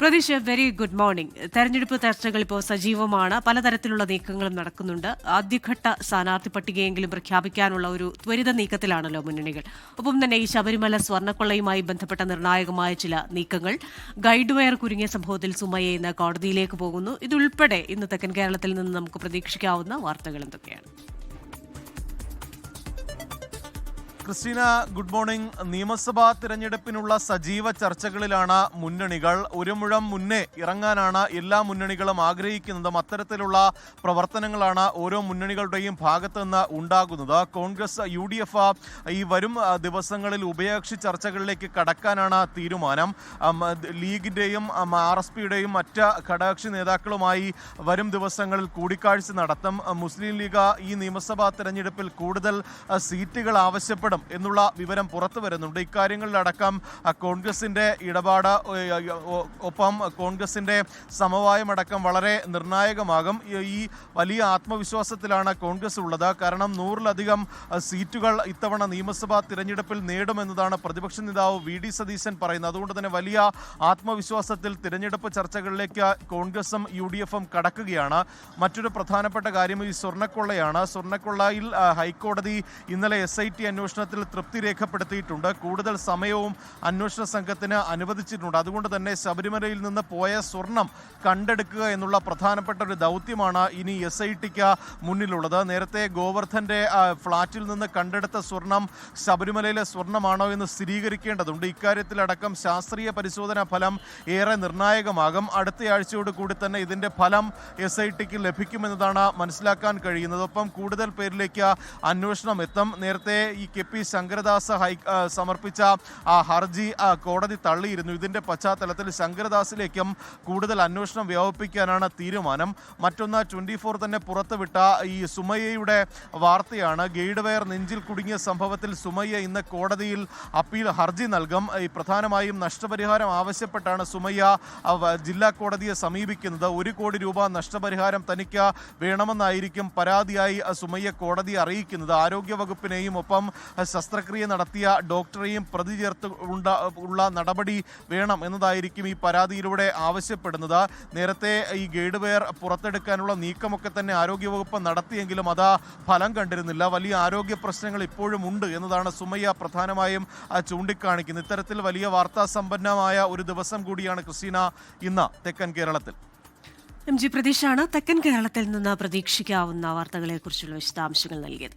Pratheesh very good morning തെരഞ്ഞെടുപ്പ് ചർച്ചകൾ ഇപ്പോൾ സജീവമാണ്. പലതരത്തിലുള്ള നീക്കങ്ങളും നടക്കുന്നുണ്ട്. ആദ്യഘട്ട സ്ഥാനാർത്ഥി പട്ടികയെങ്കിലും പ്രഖ്യാപിക്കാനുള്ള ഒരു ത്വരിത നീക്കത്തിലാണല്ലോ മുന്നണികൾ. ഒപ്പം തന്നെ ഈ ശബരിമല സ്വർണക്കൊള്ളയുമായി ബന്ധപ്പെട്ട നിർണായകമായ ചില നീക്കങ്ങൾ. ഗൈഡ് വയർ കുരുങ്ങിയ സംഭവത്തിൽ സുമയെ ഇന്ന് കോടതിയിലേക്ക് പോകുന്നു. ഇതുൾപ്പെടെ ഇന്ന് തെക്കൻ കേരളത്തിൽ നിന്ന് നമുക്ക് പ്രതീക്ഷിക്കാവുന്ന വാർത്തകൾ എന്തൊക്കെയാണ്? Christina good morning. നിയമസഭാ തിരഞ്ഞെടുപ്പിനുള്ള സജീവ ചർച്ചകളിലാണ് മുന്നണികൾ. ഒരു മുഴം മുന്നേ ഇറങ്ങാനാണ് എല്ലാ മുന്നണികളും ആഗ്രഹിക്കുന്നതും അത്തരത്തിലുള്ള പ്രവർത്തനങ്ങളാണ് ഓരോ മുന്നണികളുടെയും ഭാഗത്ത് നിന്ന് ഉണ്ടാകുന്നത്. കോൺഗ്രസ് യു ഡി എഫ് ഈ വരും ദിവസങ്ങളിൽ ഉഭയകക്ഷി ചർച്ചകളിലേക്ക് കടക്കാനാണ് തീരുമാനം. ലീഗിന്റെയും ആർ എസ് പിയുടെയും മറ്റ് ഘടകകക്ഷി നേതാക്കളുമായി വരും ദിവസങ്ങളിൽ കൂടിക്കാഴ്ച നടത്തും. മുസ്ലിം ലീഗ് ഈ നിയമസഭാ തിരഞ്ഞെടുപ്പിൽ കൂടുതൽ സീറ്റുകൾ ആവശ്യപ്പെടും. എന്നുള്ള വിവരം പുറത്തു വരുന്നുണ്ട്. ഇക്കാര്യങ്ങളിലടക്കം കോൺഗ്രസിന്റെ ഇടപാട് ഒപ്പം കോൺഗ്രസിന്റെ സമവായമടക്കം വളരെ നിർണായകമാകും. ഈ- വലിയ ആത്മവിശ്വാസത്തിലാണ് കോൺഗ്രസ് ഉള്ളത്. കാരണം നൂറിലധികം സീറ്റുകൾ ഇത്തവണ നിയമസഭാ തിരഞ്ഞെടുപ്പിൽ നേടുമെന്നതാണ് പ്രതിപക്ഷ നേതാവ് വി ഡി സതീശൻ പറയുന്നത്. അതുകൊണ്ട് തന്നെ വലിയ ആത്മവിശ്വാസത്തിൽ തിരഞ്ഞെടുപ്പ് ചർച്ചകളിലേക്ക് കോൺഗ്രസും യു ഡി എഫും കടക്കുകയാണ്. മറ്റൊരു പ്രധാനപ്പെട്ട കാര്യം ഈ സ്വർണക്കൊള്ളയാണ്. സ്വർണക്കൊള്ളയിൽ ഹൈക്കോടതി ഇന്നലെ എസ് ഐ ടി അന്വേഷണത്തിൽ തൃപ്തി രേഖപ്പെടുത്തിയിട്ടുണ്ട്. കൂടുതൽ സമയവും അന്വേഷണ സംഘത്തിന് അനുവദിച്ചിട്ടുണ്ട്. അതുകൊണ്ട് തന്നെ ശബരിമലയിൽ നിന്ന് പോയ സ്വർണം കണ്ടെടുക്കുക എന്നുള്ള പ്രധാനപ്പെട്ട ഒരു ദൗത്യമാണ് ഇനി എസ് ഐ ടിക്ക് മുന്നിലുള്ളത്. നേരത്തെ ഗോവർദ്ധന്റെ ഫ്ലാറ്റിൽ ഫ്ളാറ്റിൽ നിന്ന് കണ്ടെടുത്ത സ്വർണം ശബരിമലയിലെ സ്വർണമാണോ എന്ന് സ്ഥിരീകരിക്കേണ്ടതുണ്ട്. ഇക്കാര്യത്തിലടക്കം ശാസ്ത്രീയ പരിശോധനാ ഫലം ഏറെ നിർണായകമാകും. അടുത്ത ആഴ്ചയോട് കൂടി തന്നെ ഇതിന്റെ ഫലം എസ് ഐ ടിക്ക് ലഭിക്കുമെന്നതാണ് മനസ്സിലാക്കാൻ കഴിയുന്നത്. ഒപ്പം കൂടുതൽ പേരിലേക്ക് അന്വേഷണം എത്തും. നേരത്തെ ഈ കെ പി ശങ്കരദാസ് ഹൈ സമർപ്പിച്ച ഹർജി കോടതി തള്ളിയിരുന്നു. ഇതിന്റെ പശ്ചാത്തലത്തിൽ ശങ്കരദാസിലേക്കും കൂടുതൽ അന്വേഷണം വ്യാപിപ്പിക്കാനാണ് തീരുമാനം. മറ്റൊന്ന് ട്വന്റി ഫോർ തന്നെ പുറത്തുവിട്ട ഈ സുമയ്യയുടെ വാർത്തയാണ്. ഗൈഡ് വയർ നെഞ്ചിൽ കുടുങ്ങിയ സംഭവത്തിൽ സുമയ്യ ഇന്ന് കോടതിയിൽ അപ്പീൽ ഹർജി നൽകും. ഈ പ്രധാനമായും നഷ്ടപരിഹാരം ആവശ്യപ്പെട്ടാണ് സുമയ്യ ജില്ലാ കോടതിയെ സമീപിക്കുന്നത്. ഒരു കോടി രൂപ നഷ്ടപരിഹാരം തനിക്ക് വേണമെന്നായിരിക്കും പരാതിയായി സുമയ്യ കോടതിയെ അറിയിക്കുന്നത്. ആരോഗ്യ വകുപ്പിനെയും ഒപ്പം ശസ്ത്രക്രിയ നടത്തിയ ഡോക്ടറെയും പ്രതി ചേർത്ത് ഉള്ള നടപടി വേണം എന്നതായിരിക്കും ഈ പരാതിയിലൂടെ ആവശ്യപ്പെടുന്നത്. നേരത്തെ ഈ ഗൈഡ് വെയർ പുറത്തെടുക്കാനുള്ള നീക്കമൊക്കെ തന്നെ ആരോഗ്യവകുപ്പ് നടത്തിയെങ്കിലും അത് ഫലം കണ്ടിരുന്നില്ല. വലിയ ആരോഗ്യ പ്രശ്നങ്ങൾ ഇപ്പോഴും ഉണ്ട് എന്നതാണ് സുമയ്യ പ്രധാനമായും ചൂണ്ടിക്കാണിക്കുന്നത്. ഇത്തരത്തിൽ വലിയ വാർത്താ സമ്പന്നമായ ഒരു ദിവസം കൂടിയാണ് ക്രിസ്റ്റീന ഇന്ന് തെക്കൻ കേരളത്തിൽ. എം ജി പ്രതീഷാണ് തെക്കൻ കേരളത്തിൽ നിന്ന് പ്രതീക്ഷിക്കാവുന്ന വാർത്തകളെക്കുറിച്ചുള്ള വിശദാംശങ്ങൾ നൽകിയത്.